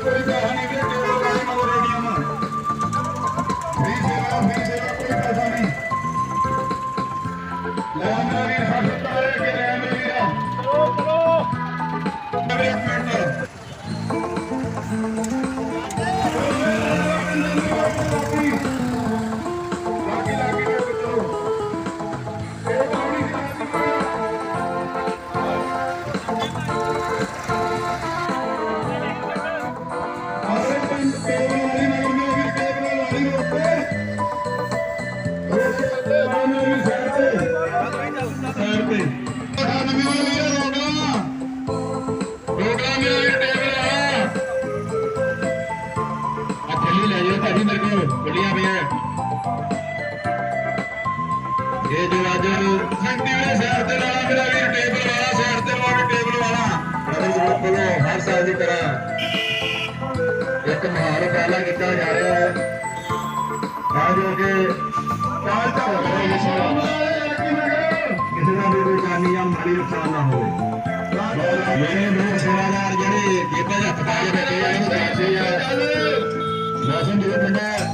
ਕਹਾਣੀ ਲੈ ਜਾਓ ਭਾਜੀ ਮੇਰੇ ਕੋਲ ਗੱਡੀਆਂ ਪਈਆਂ ਇਹ ਜੋ ਅੱਜ ਸੰਟੀ ਵਾਲੇ ਸਾਈਡ ਤੇ ਲਾਣਾ ਮੇਰਾ ਵੀਰ ਟੇਬਲ ਵਾਲਾ ਸਾਈਡ ਤੇ ਲਾਣਾ ਟੇਬਲ ਵਾਲਾ ਬਦਲ ਗਰੁੱਪ ਹਰ ਸਾਲ ਦੀ ਤਰ੍ਹਾਂ ਇੱਕ ਮਹਾਨ ਉਪਰਾਲਾ ਕੀਤਾ ਜਾ ਰਿਹਾ ਹੈ ਤਾਂ ਜੋ ਕਿ ਕਾਲ ਚੱਲ ਰਹੇ ਕਿਸੇ ਦਾ ਵੀ ਕੋਈ ਜਾਨੀ ਜਾਂ ਮਾਲੀ ਨੁਕਸਾਨ ਨਾ ਹੋਵੇ ਮੇਰੇ ਲੋਕ ਸੇਵਾਦਾਰ ਜਿਹੜੇ ਜੇਬਾਂ ਹੱਥ ਪਾ ਕੇ ਬੈਠੇ ਆ ਇਹਨੂੰ ਦੱਸਦੇ ਆ ਮੌਸਮ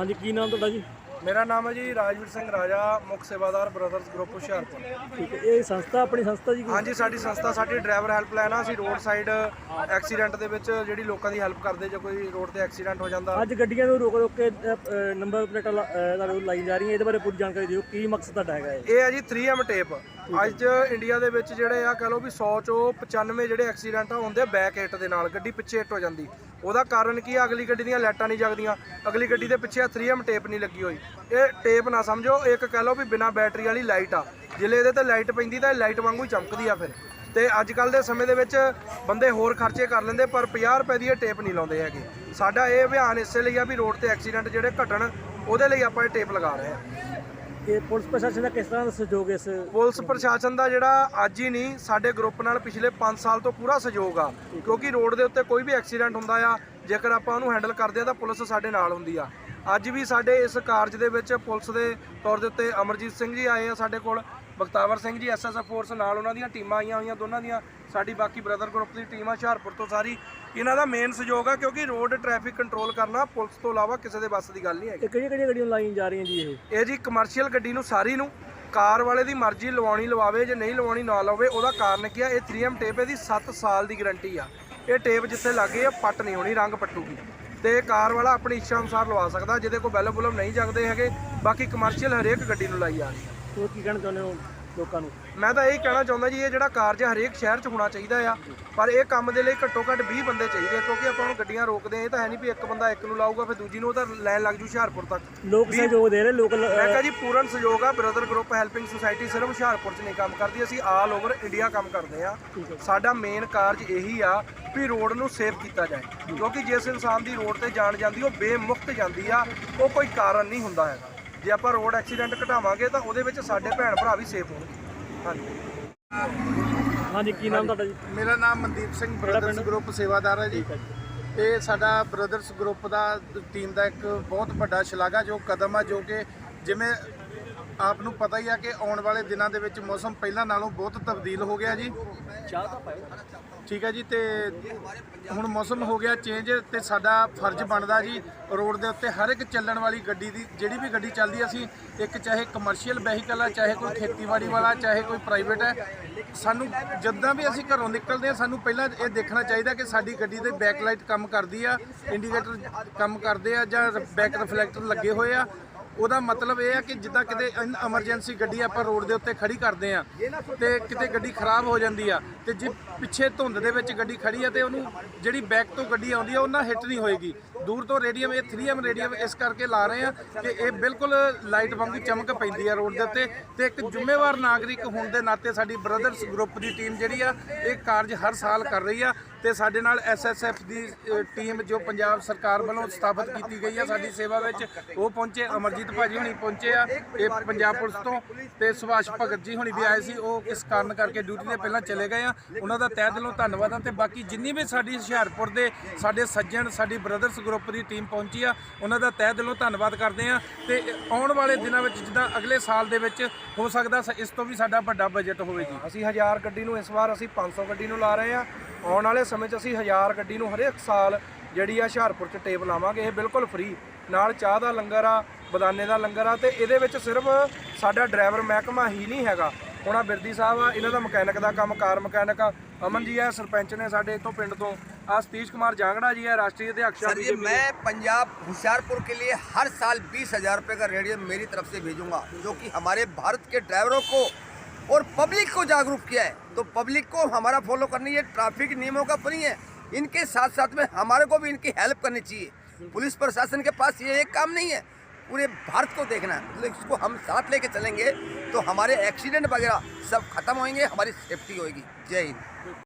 ਹਾਂਜੀ ਕੀ ਨਾਮ ਤੁਹਾਡਾ ਜੀ? ਮੇਰਾ ਨਾਮ ਹੈ ਜੀ ਰਾਜਵੀਰ ਸਿੰਘ ਰਾਜਾ ਮੁੱਖ ਸੇਵਾਦਾਰ ਬ੍ਰਦਰਸ ਗਰੁੱਪ ਹੁਸ਼ਿਆਰਪੁਰ। ਠੀਕ ਹੈ ਇਹ ਸੰਸਥਾ ਆਪਣੀ ਸੰਸਥਾ ਜੀ? ਹਾਂਜੀ ਸਾਡੀ ਸੰਸਥਾ ਸਾਡੀ ਡਰਾਈਵਰ ਹੈਲਪਲਾਈਨ ਆ ਅਸੀਂ ਰੋਡ ਸਾਈਡ ਐਕਸੀਡੈਂਟ ਦੇ ਵਿੱਚ ਜਿਹੜੀ ਲੋਕਾਂ ਦੀ ਹੈਲਪ ਕਰਦੇ ਜੇ ਕੋਈ ਰੋਡ ਤੇ ਐਕਸੀਡੈਂਟ ਹੋ ਜਾਂਦਾ। ਅੱਜ ਗੱਡੀਆਂ ਨੂੰ ਰੋਕ ਰੋਕ ਕੇ ਨੰਬਰ ਪਲੇਟਾਂ ਲਾਈ ਜਾ ਰਹੀਆਂ ਇਹਦੇ ਬਾਰੇ ਪੂਰੀ ਜਾਣਕਾਰੀ ਦਿਓ ਕੀ ਮਕਸਦ ਤੁਹਾਡਾ ਹੈਗਾ ਇਹ? ਇਹ ਹੈ ਜੀ 3M ਟੇਪ ਅੱਜ ਇੰਡੀਆ ਦੇ ਵਿੱਚ ਜਿਹੜੇ ਆ, ਕਹ ਲਓ ਵੀ 100 ਚੋਂ 95 ਜਿਹੜੇ ਐਕਸੀਡੈਂਟ ਆ, ਹੁੰਦੇ ਬੈਕ ਹਿੱਟ ਦੇ ਨਾਲ, ਗੱਡੀ ਪਿੱਛੇ ਹਿੱਟ ਹੋ ਜਾਂਦੀ। ਉਹਦਾ ਕਾਰਨ ਕੀ ਆ? ਅਗਲੀ ਗੱਡੀ ਦੀਆਂ ਲਾਈਟਾਂ ਨਹੀਂ ਜਗਦੀਆਂ। ਅਗਲੀ ਗੱਡੀ ਦੇ ਪਿੱਛੇ 3M ਟੇਪ ਨਹੀਂ ਲੱਗੀ ਹੋਈ। ਇਹ ਟੇਪ ਨਾ ਸਮਝੋ, ਇੱਕ ਕਹ ਲਓ ਵੀ ਬਿਨਾ ਬੈਟਰੀ ਵਾਲੀ ਲਾਈਟ ਆ। ਜਿਲੇ ਇਹਦੇ ਤੇ ਲਾਈਟ ਪੈਂਦੀ ਤਾਂ ਇਹ ਲਾਈਟ ਵਾਂਗੂ ਹੀ ਚਮਕਦੀ ਆ ਫਿਰ। ਤੇ ਅੱਜ ਕੱਲ ਦੇ ਸਮੇਂ ਦੇ ਵਿੱਚ ਬੰਦੇ ਹੋਰ ਖਰਚੇ ਕਰ ਲੈਂਦੇ, ਪਰ 50 ਰੁਪਏ ਦੀ ਇਹ ਟੇਪ ਨਹੀਂ ਲਾਉਂਦੇ ਹੈਗੇ। ਸਾਡਾ ਇਹ ਅਭਿਆਨ ਇਸੇ ਲਈ ਆ ਵੀ ਰੋਡ ਤੇ ਐਕਸੀਡੈਂਟ ਜਿਹੜੇ ਘਟਣ, ਉਹਦੇ ਲਈ ਆਪਾਂ ਇਹ ਟੇਪ ਲਗਾ ਰਹੇ ਹਾਂ। ਇਹ ਪੁਲਿਸ ਪ੍ਰਸ਼ਾਸਨ ਦਾ ਕਿਸ ਤਰ੍ਹਾਂ ਦਾ ਸਹਿਯੋਗ ਇਸ ਪੁਲਿਸ ਪ੍ਰਸ਼ਾਸਨ ਦਾ ਜਿਹੜਾ ਅੱਜ ਹੀ ਨਹੀਂ, ਸਾਡੇ ਗਰੁੱਪ ਨਾਲ ਪਿਛਲੇ 5 ਸਾਲ ਤੋਂ ਪੂਰਾ ਸਹਿਯੋਗ ਆ। ਕਿਉਂਕਿ ਰੋਡ ਦੇ ਉੱਤੇ ਕੋਈ ਵੀ ਐਕਸੀਡੈਂਟ ਹੁੰਦਾ ਆ, ਜੇਕਰ ਆਪਾਂ ਉਹਨੂੰ ਹੈਂਡਲ ਕਰਦੇ ਆ ਤਾਂ ਪੁਲਿਸ ਸਾਡੇ ਨਾਲ ਹੁੰਦੀ ਆ। ਅੱਜ ਵੀ ਸਾਡੇ ਇਸ ਕਾਰਜ ਦੇ ਵਿੱਚ ਪੁਲਿਸ ਦੇ ਤੌਰ ਦੇ ਉੱਤੇ ਅਮਰਜੀਤ ਸਿੰਘ ਜੀ ਆਏ ਆ ਸਾਡੇ ਕੋਲ। ਬਖਤਾਵਰ ਸਿੰਘ ਜੀ ਐਸਐਸਐਫ ਫੋਰਸ ਨਾਲ ਉਹਨਾਂ ਦੀਆਂ ਟੀਮਾਂ ਆਈਆਂ ਹੋਈਆਂ ਦੋਨਾਂ ਦੀਆਂ ਸਾਡੀ ਬਾਕੀ ਬ੍ਰਦਰ ਗਰੁੱਪ ਦੀ ਟੀਮ ਆ ਹੁਸ਼ਿਆਰਪੁਰ ਤੋਂ ਸਾਰੀ। ਇਹਨਾਂ ਦਾ ਮੇਨ ਸਹਿਯੋਗ ਆ ਕਿਉਂਕਿ ਰੋਡ ਟ੍ਰੈਫਿਕ ਕੰਟਰੋਲ ਕਰਨਾ ਪੁਲਿਸ ਤੋਂ ਇਲਾਵਾ ਕਿਸੇ ਦੇ ਵੱਸ ਦੀ ਗੱਲ ਨਹੀਂ ਹੈਗੀ। ਇਹ ਕਿਹੜੀਆਂ ਕਿਹੜੀਆਂ ਗੱਡੀਆਂ ਲਾਈਆਂ ਜਾ ਰਹੀਆਂ ਜੀ ਇਹ? ਇਹ ਜੀ ਕਮਰਸ਼ੀਅਲ ਗੱਡੀ ਨੂੰ ਸਾਰੀ ਨੂੰ। ਕਾਰ ਵਾਲੇ ਦੀ ਮਰਜ਼ੀ ਲਵਾਉਣੀ ਲਵਾਵੇ ਜੇ ਨਹੀਂ ਲਵਾਉਣੀ ਨਾ ਲਵਾਵੇ ਉਹਦਾ ਕਾਰਨ ਕੀ ਆ? ਇਹ 3M ਟੇਪ ਇਹਦੀ 7 ਸਾਲ ਦੀ ਗਾਰੰਟੀ ਆ। ਇਹ ਟੇਪ ਜਿੱਥੇ ਲੱਗੇ ਆ ਪੱਟ ਨਹੀਂ ਹੋਣੀ ਰੰਗ ਪੱਟੂਗੀ। ਤੇ ਕਾਰ ਵਾਲਾ ਆਪਣੀ ਇੱਛਾ ਅਨੁਸਾਰ ਲਵਾ ਸਕਦਾ ਜਿਹਦੇ ਕੋਲ ਬੈਲ ਬੁਲਮ ਨਹੀਂ ਜਗਦੇ ਹੈਗੇ। ਬਾਕੀ ਕਮਰਸ਼ੀਅਲ ਹਰੇਕ ਗੱਡੀ ਨੂੰ ਲਾਈ ਜਾ ਰਹੀ ਹੋਰ ਕੀ ਕਹਿਣਾ ਚਾਹੁੰਦੇ ਹੋ ਲੋਕਾਂ ਨੂੰ? ਮੈਂ ਤਾਂ ਇਹ ਕਹਿਣਾ ਚਾਹੁੰਦਾ ਜੀ ਇਹ ਜਿਹੜਾ ਕਾਰਜ ਹਰੇਕ ਸ਼ਹਿਰ 'ਚ ਹੋਣਾ ਚਾਹੀਦਾ ਆ ਪਰ ਇਹ ਕੰਮ ਦੇ ਲਈ ਘੱਟੋ ਘੱਟ 20 ਬੰਦੇ ਚਾਹੀਦੇ ਆ ਕਿਉਂਕਿ ਆਪਾਂ ਹੁਣ ਗੱਡੀਆਂ ਰੋਕਦੇ ਆ ਇਹ ਤਾਂ ਹੈ ਨਹੀਂ ਵੀ ਇੱਕ ਬੰਦਾ ਇੱਕ ਨੂੰ ਲਾਊਗਾ ਫਿਰ ਦੂਜੀ ਨੂੰ ਉਹ ਤਾਂ ਲਾਈਨ ਲੱਗ ਜੂ ਹੁਸ਼ਿਆਰਪੁਰ ਤੱਕ। ਲੋਕ ਸਹਿਯੋਗ ਦੇ ਰਹੇ ਲੋਕ ਮੈਂ ਕਹਾਂ ਜੀ ਪੂਰਨ ਸਹਿਯੋਗ ਆ ਬ੍ਰਦਰ ਗਰੁੱਪ ਹੈਲਪਿੰਗ ਸੁਸਾਇਟੀ ਸਿਰਫ ਹੁਸ਼ਿਆਰਪੁਰ 'ਚ ਨਹੀਂ ਕੰਮ ਕਰਦੀ ਅਸੀਂ ਆਲ ਓਵਰ ਇੰਡੀਆ ਕੰਮ ਕਰਦੇ ਆ ਸਾਡਾ ਮੇਨ ਕਾਰਜ ਇਹੀ ਆ ਵੀ ਰੋਡ ਨੂੰ ਸੇਫ ਕੀਤਾ ਜਾਏ ਕਿਉਂਕਿ ਜਿਸ ਇਨਸਾਨ ਦੀ ਰੋਡ ਤੇ ਜਾਣ ਜਾਂਦੀ ਉਹ ਬੇਮੁਖਤ ਜਾਂਦੀ ਆ ਉਹ ਕੋਈ ਕਾਰਨ ਨਹੀਂ ਹੁੰਦਾ ਹੈਗਾ। ਜੇ ਆਪਾਂ ਰੋਡ ਐਕਸੀਡੈਂਟ ਘਟਾਵਾਂਗੇ ਤਾਂ ਉਹਦੇ ਵਿੱਚ ਸਾਡੇ ਭੈਣ ਭਰਾ ਵੀ ਸੇਫ ਹੋਣਗੇ। ਹਾਂਜੀ। ਹਾਂਜੀ ਕੀ ਨਾਮ ਤੁਹਾਡਾ ਜੀ? ਮੇਰਾ ਨਾਮ ਮਨਦੀਪ ਸਿੰਘ ਬ੍ਰਦਰਸ ਗਰੁੱਪ ਸੇਵਾਦਾਰ ਹੈ ਜੀ। ਇਹ ਸਾਡਾ ਬ੍ਰਦਰਸ ਗਰੁੱਪ ਦਾ ਟੀਮ ਦਾ ਇੱਕ ਬਹੁਤ ਵੱਡਾ ਸ਼ਲਾਘਾਯੋਗ ਕਦਮ ਆ ਜੋ ਕਿ ਜਿਵੇਂ ਆਪ ਨੂੰ ਪਤਾ ਹੀ ਆ ਕਿ ਆਉਣ ਵਾਲੇ ਦਿਨਾਂ ਦੇ ਵਿੱਚ ਮੌਸਮ ਪਹਿਲਾਂ ਨਾਲੋਂ ਬਹੁਤ ਤਬਦੀਲ ਹੋ ਗਿਆ ਜੀ। ਚਾਹ ਤਾਂ ਪਾਇਓ। ਠੀਕ ਹੈ ਜੀ, ਤੇ ਹੁਣ ਮੌਸਮ ਹੋ ਗਿਆ ਚੇਂਜ ਤੇ ਸਾਡਾ ਫਰਜ਼ ਬਣਦਾ ਜੀ, ਰੋਡ ਦੇ ਉੱਤੇ ਹਰ ਇੱਕ ਚੱਲਣ ਵਾਲੀ ਗੱਡੀ ਦੀ, ਜਿਹੜੀ ਵੀ ਗੱਡੀ ਚੱਲਦੀ ਅਸੀਂ, ਇੱਕ ਚਾਹੇ ਕਮਰਸ਼ੀਅਲ ਵਹੀਕਲ ਆ, ਚਾਹੇ ਕੋਈ ਖੇਤੀਬਾੜੀ ਵਾਲਾ, ਚਾਹੇ ਕੋਈ ਪ੍ਰਾਈਵੇਟ ਹੈ ਸਾਨੂੰ ਜਦੋਂ ਵੀ ਅਸੀਂ ਘਰੋਂ ਨਿਕਲਦੇ ਆ, ਸਾਨੂੰ ਪਹਿਲਾਂ ਇਹ ਦੇਖਣਾ ਚਾਹੀਦਾ ਕਿ ਸਾਡੀ ਗੱਡੀ ਦੇ ਬੈਕ ਲਾਈਟ ਕੰਮ ਕਰਦੀ ਆ ਇੰਡੀਕੇਟਰ ਕੰਮ ਕਰਦੇ ਆ ਜਾਂ ਬੈਕ ਰਿਫਲੈਕਟਰ ਲੱਗੇ ਹੋਏ ਆ ਉਹਦਾ ਮਤਲਬ ਇਹ ਆ ਕਿ ਜਿੱਦਾਂ ਕਿਤੇ ਐਮਰਜੈਂਸੀ ਗੱਡੀ ਆਪਾਂ ਰੋਡ ਦੇ ਉੱਤੇ ਖੜੀ ਕਰਦੇ ਆ, ਤੇ ਕਿਤੇ ਗੱਡੀ ਖਰਾਬ ਹੋ ਜਾਂਦੀ ਆ, ਤੇ ਜੇ ਪਿੱਛੇ ਧੁੰਦ ਦੇ ਵਿੱਚ ਗੱਡੀ ਖੜੀ ਆ ਤੇ ਉਹਨੂੰ ਜਿਹੜੀ ਬੈਕ ਤੋਂ ਗੱਡੀ ਆਉਂਦੀ ਆ, ਉਹਨਾਂ ਹਿੱਟ ਨਹੀਂ ਹੋਏਗੀ। ਦੂਰ ਤੋਂ ਰੇਡੀਅਮ ਇਹ 3M ਰੇਡੀਅਮ ਇਸ ਕਰਕੇ ਲਾ ਰਹੇ ਆ ਕਿ ਇਹ ਬਿਲਕੁਲ ਲਾਈਟ ਵਾਂਗੂ ਚਮਕ ਪੈਂਦੀ ਆ ਰੋਡ ਦੇ ਉੱਤੇ, ਤੇ ਇੱਕ ਜ਼ਿੰਮੇਵਾਰ ਨਾਗਰਿਕ ਹੋਣ ਦੇ ਨਾਤੇ ਸਾਡੀ ਬ੍ਰਦਰਸ ਗਰੁੱਪ ਦੀ ਟੀਮ ਜਿਹੜੀ ਆ, ਇਹ ਕਾਰਜ ਹਰ ਸਾਲ ਕਰ ਰਹੀ ਆ ਤੇ ਸਾਡੇ ਨਾਲ ਐਸਐਸਐਫ ਦੀ ਟੀਮ ਜੋ ਪੰਜਾਬ ਸਰਕਾਰ ਵੱਲੋਂ ਸਥਾਪਿਤ ਕੀਤੀ ਗਈ ਆ ਸਾਡੀ ਸੇਵਾ ਵਿੱਚ, ਉਹ ਪਹੁੰਚੇ, ਅਮਰਜੀਤ ਭਾਜੀ ਹੁਣੀ ਪਹੁੰਚੇ ਆ, ਇਹ ਪੰਜਾਬ ਪੁਲਿਸ ਤੋਂ ਤੇ ਸੁਭਾਸ਼ ਭਗਤ ਜੀ ਹੁਣੀ ਵੀ ਆਏ ਸੀ, ਉਹ ਇਸ ਕਾਰਨ ਕਰਕੇ ਡਿਊਟੀ ਦੇ ਪਹਿਲਾਂ ਚਲੇ ਗਏ ਆ। ਉਹਨਾਂ ਦਾ ਤਹਿ ਦਿਲੋਂ ਧੰਨਵਾਦ ਆ ਤੇ ਬਾਕੀ ਜਿੰਨੀ ਵੀ ਸਾਡੀ ਹੁਸ਼ਿਆਰਪੁਰ ਦੇ ਸਾਡੇ ਸੱਜਣ, ਸਾਡੀ ਬ੍ਰਦਰਸ ਗਰੁੱਪ ਦੀ ਟੀਮ ਪਹੁੰਚੀ ਆ, ਉਹਨਾਂ ਦਾ ਤਹਿ ਦਿਲੋਂ ਧੰਨਵਾਦ ਕਰਦੇ ਆ ਤੇ ਆਉਣ ਵਾਲੇ ਦਿਨਾਂ ਵਿੱਚ ਜਿੱਦਾਂ ਅਗਲੇ ਸਾਲ ਦੇ ਵਿੱਚ ਹੋ ਸਕਦਾ, ਸ- ਇਸ ਤੋਂ ਵੀ ਸਾਡਾ ਵੱਡਾ ਬਜਟ ਹੋਵੇ ਜੀ ਅਸੀਂ 1000 ਗੱਡੀ ਨੂੰ ਇਸ ਵਾਰ ਅਸੀਂ 500 ਗੱਡੀ ਨੂੰ ਲਾ ਰਹੇ ਆ। ਆਉਣ ਵਾਲੇ ਸਮੇਂ 'ਚ ਅਸੀਂ 1000 ਗੱਡੀ ਨੂੰ ਹਰੇਕ ਸਾਲ ਜਿਹੜੀ ਆ ਹੁਸ਼ਿਆਰਪੁਰ 'ਚ ਟੇਪ ਲਾਵਾਂਗੇ ਇਹ ਬਿਲਕੁਲ ਫ੍ਰੀ ਨਾਲ ਚਾਹ ਦਾ ਲੰਗਰ ਆ ਬਦਾਨੇ ਦਾ ਲੰਗਰ ਆ ਤੇ ਇਹਦੇ ਵਿੱਚ ਸਿਰਫ ਸਾਡਾ ਡਰਾਈਵਰ ਮਹਿਕਮਾ ਹੀ ਨਹੀਂ ਹੈਗਾ ਹੁਣ ਆ ਬਿਰਦੀ ਸਾਹਿਬ ਆ ਇਹਨਾਂ ਦਾ ਮਕੈਨਿਕ ਦਾ ਕੰਮ ਕਾਰ ਮਕੈਨਿਕ ਆ ਅਮਨ ਜੀ ਆ ਸਰਪੰਚ ਨੇ ਸਾਡੇ ਇੱਥੋਂ ਪਿੰਡ ਤੋਂ ਆ ਸਤੀਸ਼ ਕੁਮਾਰ ਜਾਂਗੜਾ ਜੀ ਆ ਰਾਸ਼ਟਰੀ ਅਧਿਆਕਸ਼ ਆ सर ये BJP ਦੇ। मैं पंजाब होशियारपुर के लिए हर साल बीस हजार रुपये का रेडियम मेरी तरफ से भेजूंगा जो कि हमारे भारत के ड्राइवरों को और पब्लिक को जागरूक किया है। तो पब्लिक को हमारा फॉलो करनी है ट्रैफ़िक नियमों का नहीं है। इनके साथ साथ में हमारे को भी इनकी हेल्प करनी चाहिए। पुलिस प्रशासन के पास ये एक काम नहीं है। पूरे भारत को देखना है। मतलब इसको हम साथ लेके चलेंगे तो हमारे एक्सीडेंट वगैरह सब खत्म होंगे हमारी सेफ्टी होगी जय हिंद।